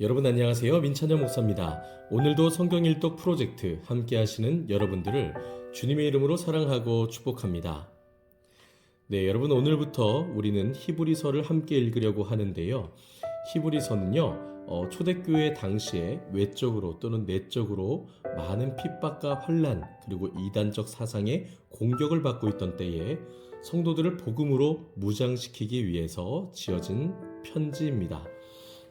여러분 안녕하세요. 민찬영 목사입니다. 오늘도 성경 일독 프로젝트 함께 하시는 여러분들을 주님의 이름으로 사랑하고 축복합니다. 네, 여러분 오늘부터 우리는 히브리서를 함께 읽으려고 하는데요. 히브리서는요. 어, 초대교회 당시에 외적으로 또는 내적으로 많은 핍박과 환란 그리고 이단적 사상의 공격을 받고 있던 때에 성도들을 복음으로 무장시키기 위해서 지어진 편지입니다.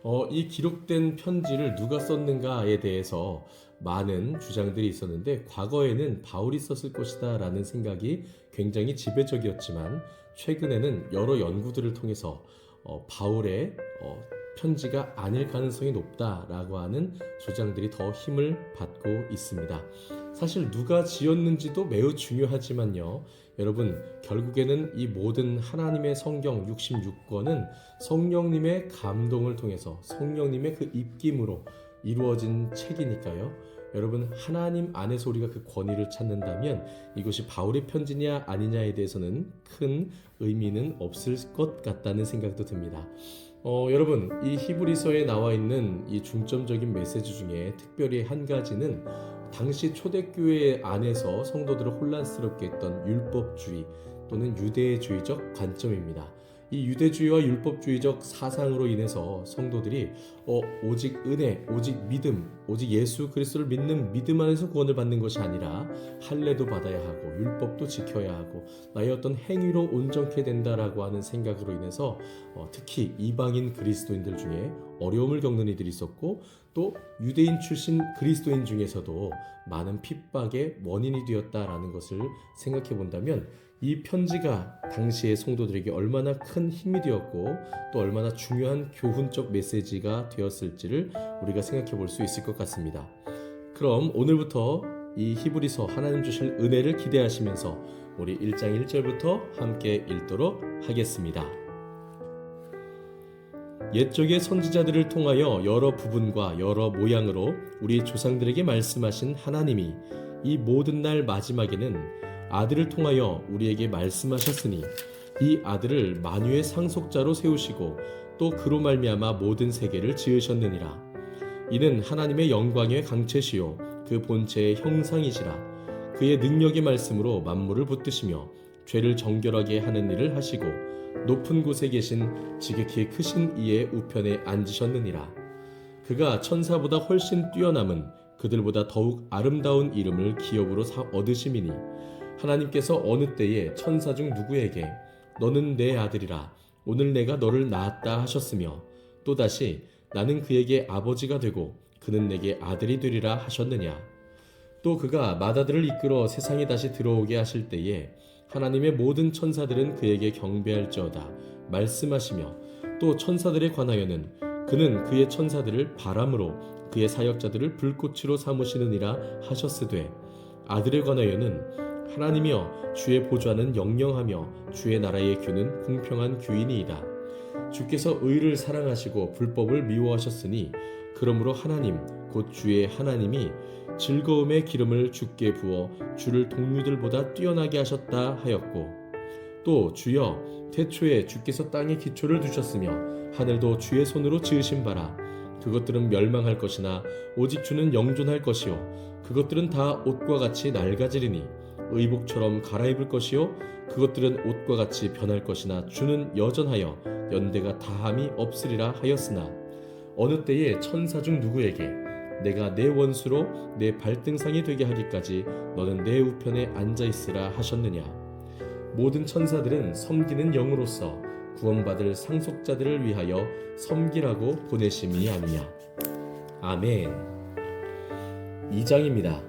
어, 이 기록된 편지를 누가 썼는가에 대해서 많은 주장들이 있었는데 과거에는 바울이 썼을 것이다 라는 생각이 굉장히 지배적이었지만 최근에는 여러 연구들을 통해서 어, 바울의 어, 편지가 아닐 가능성이 높다라고 하는 주장들이 더 힘을 받고 있습니다. 사실 누가 지었는지도 매우 중요하지만요. 여러분, 결국에는 이 모든 하나님의 성경 66권은 성령님의 감동을 통해서 성령님의 그 입김으로 이루어진 책이니까요. 여러분, 하나님 안에서 우리가 그 권위를 찾는다면 이것이 바울의 편지냐 아니냐에 대해서는 큰 의미는 없을 것 같다는 생각도 듭니다. 어, 여러분, 이 히브리서에 나와 있는 이 중점적인 메시지 중에 특별히 한 가지는 당시 초대교회 안에서 성도들을 혼란스럽게 했던 율법주의 또는 유대주의적 관점입니다. 이 유대주의와 율법주의적 사상으로 인해서 성도들이 어, 오직 은혜, 오직 믿음, 오직 예수 그리스도를 믿는 믿음 안에서 구원을 받는 것이 아니라 할례도 받아야 하고 율법도 지켜야 하고 나의 어떤 행위로 온전케 된다라고 하는 생각으로 인해서 어, 특히 이방인 그리스도인들 중에 어려움을 겪는 이들이 있었고 또 유대인 출신 그리스도인 중에서도 많은 핍박의 원인이 되었다라는 것을 생각해 본다면 이 편지가 당시의 성도들에게 얼마나 큰 힘이 되었고 또 얼마나 중요한 교훈적 메시지가 되었을지를 우리가 생각해 볼 수 있을 것 같습니다. 그럼 오늘부터 이 히브리서 하나님 주실 은혜를 기대하시면서 우리 1장 1절부터 함께 읽도록 하겠습니다. 옛적의 선지자들을 통하여 여러 부분과 여러 모양으로 우리 조상들에게 말씀하신 하나님이 이 모든 날 마지막에는 아들을 통하여 우리에게 말씀하셨으니 이 아들을 만유의 상속자로 세우시고 또 그로 말미암아 모든 세계를 지으셨느니라 이는 하나님의 영광의 강체시요 그 본체의 형상이시라 그의 능력의 말씀으로 만물을 붙드시며 죄를 정결하게 하는 일을 하시고 높은 곳에 계신 지극히 크신 이의 우편에 앉으셨느니라. 그가 천사보다 훨씬 뛰어남은 그들보다 더욱 아름다운 이름을 기업으로 사 얻으심이니 하나님께서 어느 때에 천사 중 누구에게 너는 내 아들이라. 오늘 내가 너를 낳았다 하셨으며 또다시 나는 그에게 아버지가 되고 그는 내게 아들이 되리라 하셨느냐? 또 그가 마다들을 이끌어 세상에 다시 들어오게 하실 때에 하나님의 모든 천사들은 그에게 경배할지어다 말씀하시며 또 천사들에 관하여는 그는 그의 천사들을 바람으로 그의 사역자들을 불꽃으로 삼으시느니라 하셨으되 아들에 관하여는 하나님이여 주의 보좌는 영영하며 주의 나라의 규는 공평한 규이니이다. 주께서 의를 사랑하시고 불법을 미워하셨으니 그러므로 하나님 곧 주의 하나님이 즐거움의 기름을 주께 부어 주를 동료들보다 뛰어나게 하셨다 하였고 또 주여 태초에 주께서 땅에 기초를 두셨으며 하늘도 주의 손으로 지으신 바라. 그것들은 멸망할 것이나 오직 주는 영존할 것이요. 그것들은 다 옷과 같이 낡아지리니 의복처럼 갈아입을 것이요 그것들은 옷과 같이 변할 것이나 주는 여전하여 연대가 다함이 없으리라 하였으나 어느 때에 천사 중 누구에게 내가 내 원수로 내 발등상이 되게 하기까지 너는 내 우편에 앉아 있으라 하셨느냐? 모든 천사들은 섬기는 영으로서 구원받을 상속자들을 위하여 섬기라고 보내심이 아니냐? 아멘. 2장입니다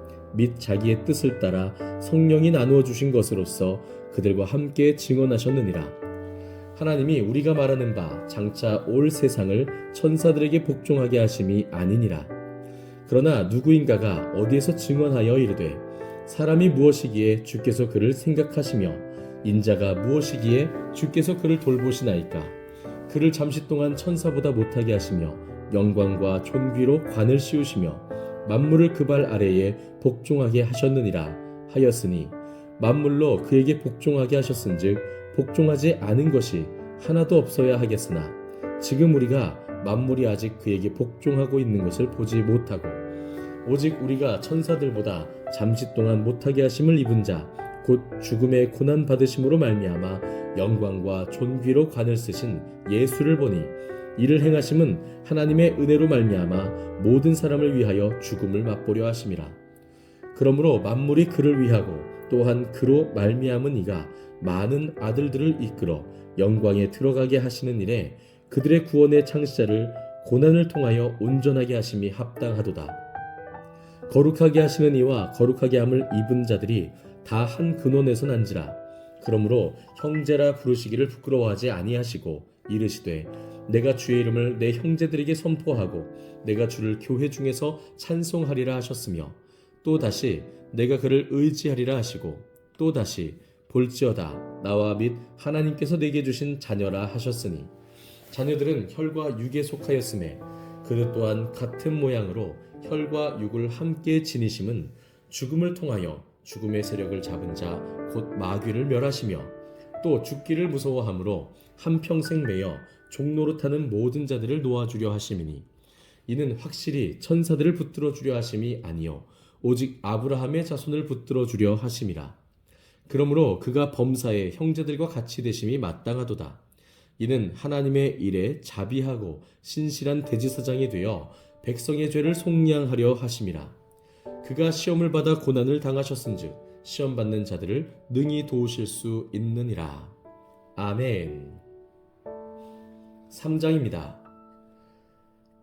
및 자기의 뜻을 따라 성령이 나누어 주신 것으로서 그들과 함께 증언하셨느니라 하나님이 우리가 말하는 바 장차 올 세상을 천사들에게 복종하게 하심이 아니니라. 그러나 누구인가가 어디에서 증언하여 이르되 사람이 무엇이기에 주께서 그를 생각하시며 인자가 무엇이기에 주께서 그를 돌보시나이까 그를 잠시 동안 천사보다 못하게 하시며 영광과 존귀로 관을 씌우시며 만물을 그 발 아래에 복종하게 하셨느니라 하였으니 만물로 그에게 복종하게 하셨은즉 복종하지 않은 것이 하나도 없어야 하겠으나 지금 우리가 만물이 아직 그에게 복종하고 있는 것을 보지 못하고 오직 우리가 천사들보다 잠시 동안 못하게 하심을 입은 자 곧 죽음의 고난 받으심으로 말미암아 영광과 존귀로 관을 쓰신 예수를 보니 이를 행하심은 하나님의 은혜로 말미암아 모든 사람을 위하여 죽음을 맛보려 하심이라 그러므로 만물이 그를 위하고 또한 그로 말미암은 이가 많은 아들들을 이끌어 영광에 들어가게 하시는 일에 그들의 구원의 창시자를 고난을 통하여 온전하게 하심이 합당하도다. 거룩하게 하시는 이와 거룩하게 함을 입은 자들이 다 한 근원에서 난지라. 그러므로 형제라 부르시기를 부끄러워하지 아니하시고 이르시되 내가 주의 이름을 내 형제들에게 선포하고 내가 주를 교회 중에서 찬송하리라 하셨으며 또 다시 내가 그를 의지하리라 하시고 또 다시 볼지어다 나와 및 하나님께서 내게 주신 자녀라 하셨으니 자녀들은 혈과 육에 속하였음에 그릇 또한 같은 모양으로 혈과 육을 함께 지니심은 죽음을 통하여 죽음의 세력을 잡은 자 곧 마귀를 멸하시며 또 죽기를 무서워함으로 한평생 매여 종노릇하는 모든 자들을 놓아주려 하심이니 이는 확실히 천사들을 붙들어 주려 하심이 아니요 오직 아브라함의 자손을 붙들어 주려 하심이라. 그러므로 그가 범사에 형제들과 같이 되심이 마땅하도다. 이는 하나님의 일에 자비하고 신실한 대지사장이 되어 백성의 죄를 속량하려 하심이라. 그가 시험을 받아 고난을 당하셨은즉 시험 받는 자들을 능히 도우실 수 있느니라. 아멘 3장입니다.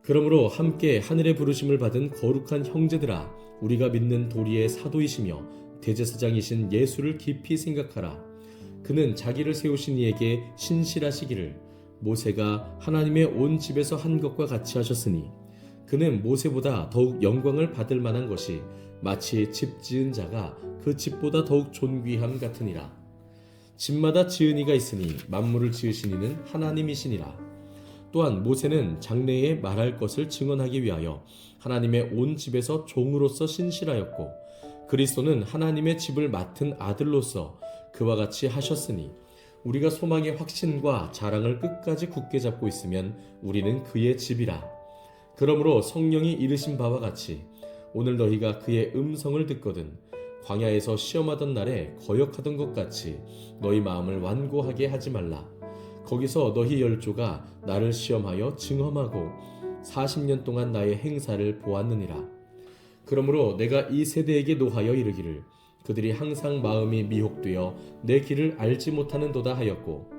그러므로 함께 하늘의 부르심을 받은 거룩한 형제들아 우리가 믿는 도리의 사도이시며 대제사장이신 예수를 깊이 생각하라. 그는 자기를 세우신 이에게 신실하시기를 모세가 하나님의 온 집에서 한 것과 같이 하셨으니 그는 모세보다 더욱 영광을 받을 만한 것이 마치 집 지은 자가 그 집보다 더욱 존귀함 같으니라. 집마다 지은 이가 있으니 만물을 지으신 이는 하나님이시니라 또한 모세는 장래에 말할 것을 증언하기 위하여 하나님의 온 집에서 종으로서 신실하였고 그리스도는 하나님의 집을 맡은 아들로서 그와 같이 하셨으니 우리가 소망의 확신과 자랑을 끝까지 굳게 잡고 있으면 우리는 그의 집이라. 그러므로 성령이 이르신 바와 같이 오늘 너희가 그의 음성을 듣거든 광야에서 시험하던 날에 거역하던 것 같이 너희 마음을 완고하게 하지 말라 거기서 너희 열조가 나를 시험하여 증험하고 40년 동안 나의 행사를 보았느니라. 그러므로 내가 이 세대에게 노하여 이르기를 그들이 항상 마음이 미혹되어 내 길을 알지 못하는도다 하였고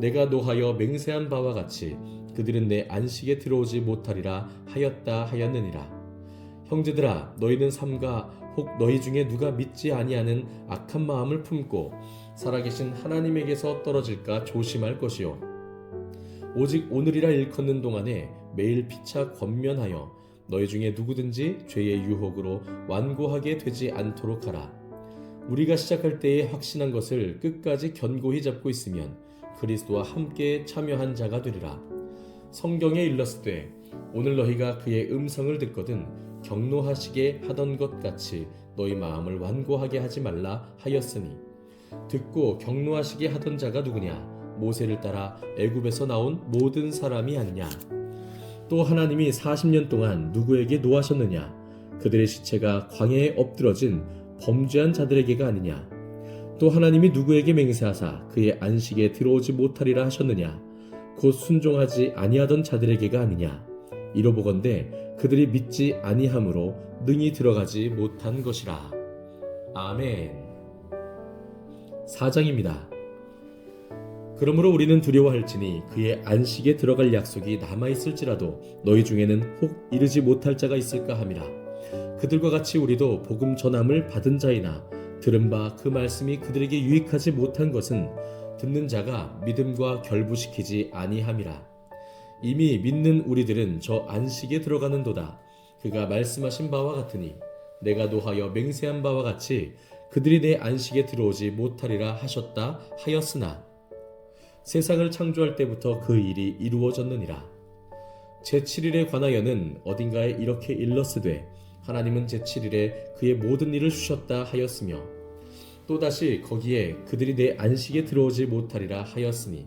내가 노하여 맹세한 바와 같이 그들은 내 안식에 들어오지 못하리라 하였다 하였느니라. 형제들아 너희는 삼가 혹 너희 중에 누가 믿지 아니하는 악한 마음을 품고 살아계신 하나님에게서 떨어질까 조심할 것이요. 오직 오늘이라 일컫는 동안에 매일 피차 권면하여 너희 중에 누구든지 죄의 유혹으로 완고하게 되지 않도록 하라. 우리가 시작할 때에 확신한 것을 끝까지 견고히 잡고 있으면 그리스도와 함께 참여한 자가 되리라. 성경에 일렀을 오늘 너희가 그의 음성을 듣거든 경노하시게 하던 것 같이 너희 마음을 완고하게 하지 말라 하였으니 듣고 경노하시게 하던 자가 누구냐? 모세를 따라 애굽에서 나온 모든 사람이 아니냐? 또 하나님이 40년 동안 누구에게 노하셨느냐? 그들의 시체가 광야에 엎드러진 범죄한 자들에게가 아니냐? 또 하나님이 누구에게 맹세하사 그의 안식에 들어오지 못하리라 하셨느냐? 곧 순종하지 아니하던 자들에게가 아니냐? 이로보건대 그들이 믿지 아니함으로 능히 들어가지 못한 것이라. 아멘. 4장입니다. 그러므로 우리는 두려워할지니 그의 안식에 들어갈 약속이 남아 있을지라도 너희 중에는 혹 이르지 못할 자가 있을까 함이라. 그들과 같이 우리도 복음 전함을 받은 자이나 들은 바 그 말씀이 그들에게 유익하지 못한 것은 듣는 자가 믿음과 결부시키지 아니함이라 이미 믿는 우리들은 저 안식에 들어가는도다. 그가 말씀하신 바와 같으니 내가 노하여 맹세한 바와 같이 그들이 내 안식에 들어오지 못하리라 하셨다 하였으나 세상을 창조할 때부터 그 일이 이루어졌느니라. 제7일에 관하여는 어딘가에 이렇게 일렀으되 하나님은 제7일에 그의 모든 일을 주셨다 하였으며 또다시 거기에 그들이 내 안식에 들어오지 못하리라 하였으니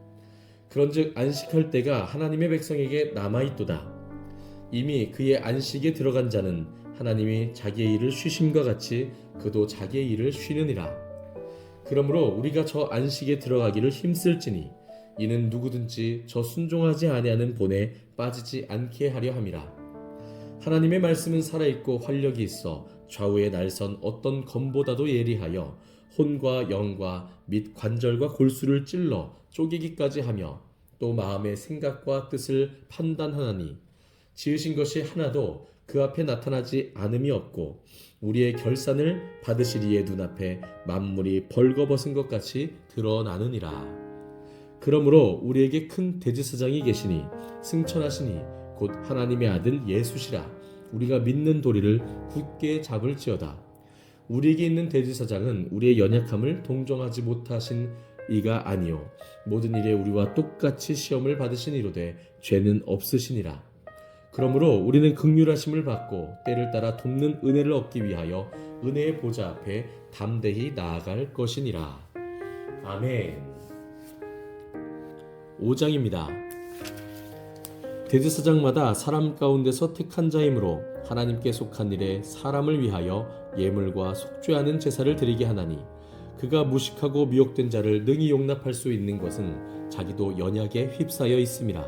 그런즉 안식할 때가 하나님의 백성에게 남아 있도다 이미 그의 안식에 들어간 자는 하나님이 자기의 일을 쉬심과 같이 그도 자기의 일을 쉬느니라 그러므로 우리가 저 안식에 들어가기를 힘쓸지니 이는 누구든지 저 순종하지 아니하는 본에 빠지지 않게 하려 함이라. 하나님의 말씀은 살아 있고 활력이 있어 좌우에 날선 어떤 검보다도 예리하여 혼과 영과 및 관절과 골수를 찔러 쪼개기까지 하며 또 마음의 생각과 뜻을 판단하나니 지으신 것이 하나도 그 앞에 나타나지 않음이 없고 우리의 결산을 받으시리의 눈앞에 만물이 벌거벗은 것 같이 드러나느니라. 그러므로 우리에게 큰 대제사장이 계시니 승천하시니 곧 하나님의 아들 예수시라 우리가 믿는 도리를 굳게 잡을지어다 우리에게 있는 대제사장은 우리의 연약함을 동정하지 못하신 이가 아니요. 모든 일에 우리와 똑같이 시험을 받으신 이로되 죄는 없으시니라. 그러므로 우리는 극률하심을 받고 때를 따라 돕는 은혜를 얻기 위하여 은혜의 보좌 앞에 담대히 나아갈 것이니라. 아멘. 5장입니다. 대제사장마다 사람 가운데서 택한 자이므로 하나님께 속한 일에 사람을 위하여 예물과 속죄하는 제사를 드리게 하나니 그가 무식하고 미혹된 자를 능히 용납할 수 있는 것은 자기도 연약에 휩싸여 있음이라.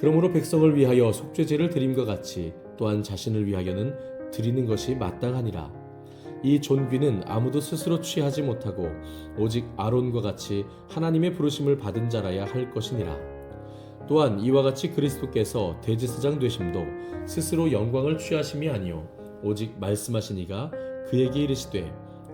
그러므로 백성을 위하여 속죄제를 드림과 같이 또한 자신을 위하여는 드리는 것이 마땅하니라. 이 존귀는 아무도 스스로 취하지 못하고 오직 아론과 같이 하나님의 부르심을 받은 자라야 할 것이니라. 또한 이와 같이 그리스도께서 대제사장 되심도 스스로 영광을 취하심이 아니요 오직 말씀하시니가 그에게 이르시되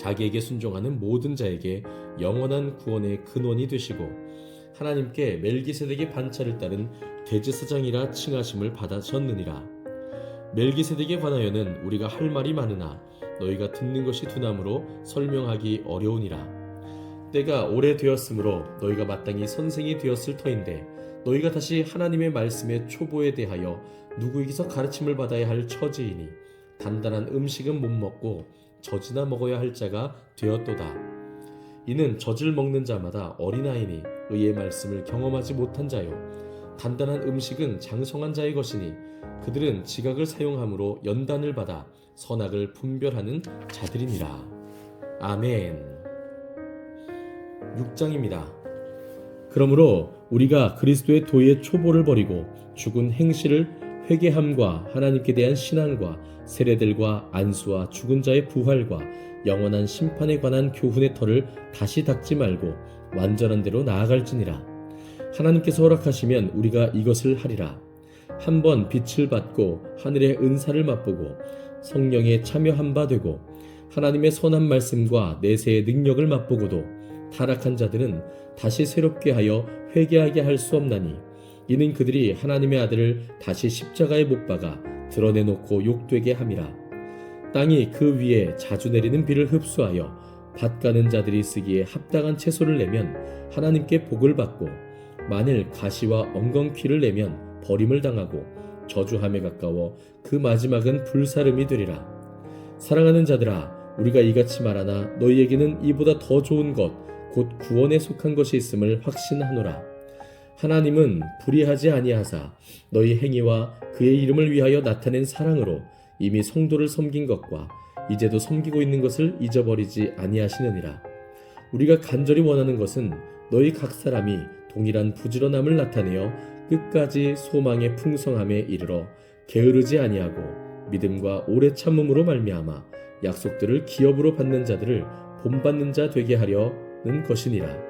자기에게 순종하는 모든 자에게 영원한 구원의 근원이 되시고 하나님께 멜기세덱의 반차를 따른 대제사장이라 칭하심을 받으셨느니라. 멜기세덱에 관하여는 우리가 할 말이 많으나 너희가 듣는 것이 두나무로 설명하기 어려우니라. 때가 오래되었으므로 너희가 마땅히 선생이 되었을 터인데 너희가 다시 하나님의 말씀의 초보에 대하여 누구에게서 가르침을 받아야 할 처지이니 단단한 음식은 못 먹고 젖이나 먹어야 할 자가 되었도다. 이는 젖을 먹는 자마다 어린아이니 의의 말씀을 경험하지 못한 자요. 단단한 음식은 장성한 자의 것이니 그들은 지각을 사용함으로 연단을 받아 선악을 분별하는 자들이니라. 아멘. 6장입니다. 그러므로 우리가 그리스도의 도의 초보를 버리고 죽은 행실을 회개함과 하나님께 대한 신앙과 세례들과 안수와 죽은 자의 부활과 영원한 심판에 관한 교훈의 털을 다시 닦지 말고 완전한 대로 나아갈지니라. 하나님께서 허락하시면 우리가 이것을 하리라. 한 번 빛을 받고 하늘의 은사를 맛보고 성령에 참여한 바 되고 하나님의 선한 말씀과 내세의 능력을 맛보고도 타락한 자들은 다시 새롭게 하여 회개하게 할 수 없나니 이는 그들이 하나님의 아들을 다시 십자가에 못 박아 드러내놓고 욕되게 함이라 땅이 그 위에 자주 내리는 비를 흡수하여 밭 가는 자들이 쓰기에 합당한 채소를 내면 하나님께 복을 받고 만일 가시와 엉겅퀴를 내면 버림을 당하고 저주함에 가까워 그 마지막은 불사름이 되리라. 사랑하는 자들아, 우리가 이같이 말하나 너희에게는 이보다 더 좋은 것, 곧 구원에 속한 것이 있음을 확신하노라. 하나님은 불의하지 아니하사 너희 행위와 그의 이름을 위하여 나타낸 사랑으로 이미 성도를 섬긴 것과 이제도 섬기고 있는 것을 잊어버리지 아니하시느니라. 우리가 간절히 원하는 것은 너희 각 사람이 동일한 부지런함을 나타내어 끝까지 소망의 풍성함에 이르러 게으르지 아니하고 믿음과 오래 참음으로 말미암아 약속들을 기업으로 받는 자들을 본받는 자 되게 하려는 것이니라.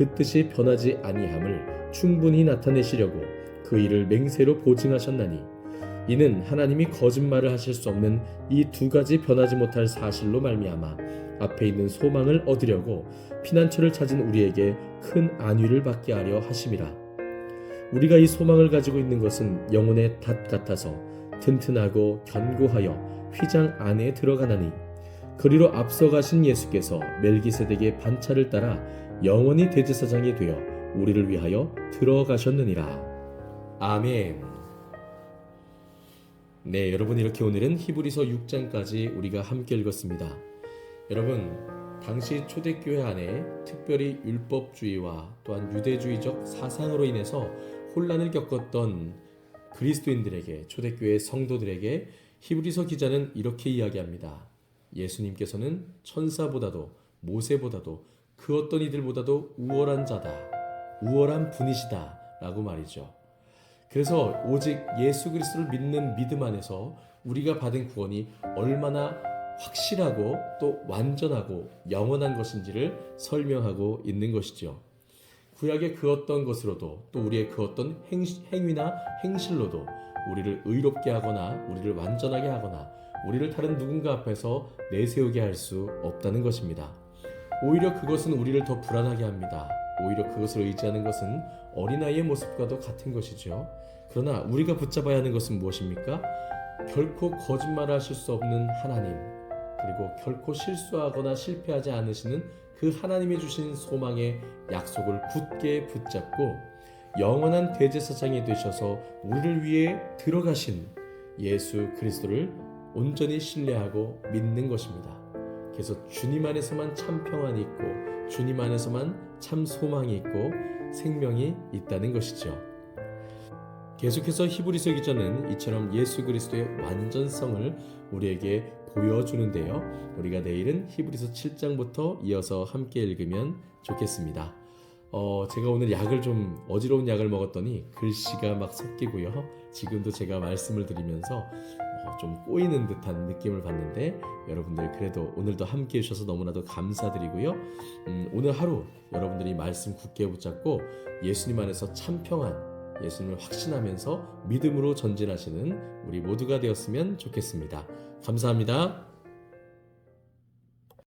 그 뜻이 변하지 아니함을 충분히 나타내시려고 그 일을 맹세로 보증하셨나니 이는 하나님이 거짓말을 하실 수 없는 이 두 가지 변하지 못할 사실로 말미암아 앞에 있는 소망을 얻으려고 피난처를 찾은 우리에게 큰 안위를 받게 하려 하심이라. 우리가 이 소망을 가지고 있는 것은 영혼의 닷 같아서 튼튼하고 견고하여 휘장 안에 들어가나니 그리로 앞서가신 예수께서 멜기세덱의 반차를 따라 영원히 대제사장이 되어 우리를 위하여 들어가셨느니라. 아멘. 네, 여러분 이렇게 오늘은 히브리서 6장까지 우리가 함께 읽었습니다. 여러분, 당시 초대교회 안에 특별히 율법주의와 또한 유대주의적 사상으로 인해서 혼란을 겪었던 그리스도인들에게 초대교회 성도들에게 히브리서 기자는 이렇게 이야기합니다. 예수님께서는 천사보다도 모세보다도 그 어떤 이들보다도 우월한 자다. 우월한 분이시다 라고 말이죠. 그래서 오직 예수 그리스도를 믿는 믿음 안에서 우리가 받은 구원이 얼마나 확실하고 또 완전하고 영원한 것인지를 설명하고 있는 것이죠. 구약의 그 어떤 것으로도 또 우리의 그 어떤 행, 행위나 행실로도 우리를 의롭게 하거나 우리를 완전하게 하거나 우리를 다른 누군가 앞에서 내세우게 할 수 없다는 것입니다. 오히려 그것은 우리를 더 불안하게 합니다. 오히려 그것을 의지하는 것은 어린아이의 모습과도 같은 것이죠. 그러나 우리가 붙잡아야 하는 것은 무엇입니까? 결코 거짓말하실 수 없는 하나님, 그리고 결코 실수하거나 실패하지 않으시는 그 하나님이 주신 소망의 약속을 굳게 붙잡고 영원한 대제사장이 되셔서 우리를 위해 들어가신 예수 그리스도를 온전히 신뢰하고 믿는 것입니다. 그래서 주님 안에서만 참 평안이 있고 주님 안에서만 참 소망이 있고 생명이 있다는 것이죠. 계속해서 히브리서 기자는 이처럼 예수 그리스도의 완전성을 우리에게 보여주는데요. 우리가 내일은 히브리서 7장부터 이어서 함께 읽으면 좋겠습니다. 어, 제가 오늘 약을 좀 어지러운 약을 먹었더니 글씨가 막 섞이고요. 지금도 제가 말씀을 드리면서 어, 좀 꼬이는 듯한 느낌을 받는데 여러분들 그래도 오늘도 함께 해주셔서 너무나도 감사드리고요. 음, 오늘 하루 여러분들이 말씀 굳게 붙잡고 예수님 안에서 참 평안, 예수님을 확신하면서 믿음으로 전진하시는 우리 모두가 되었으면 좋겠습니다. 감사합니다.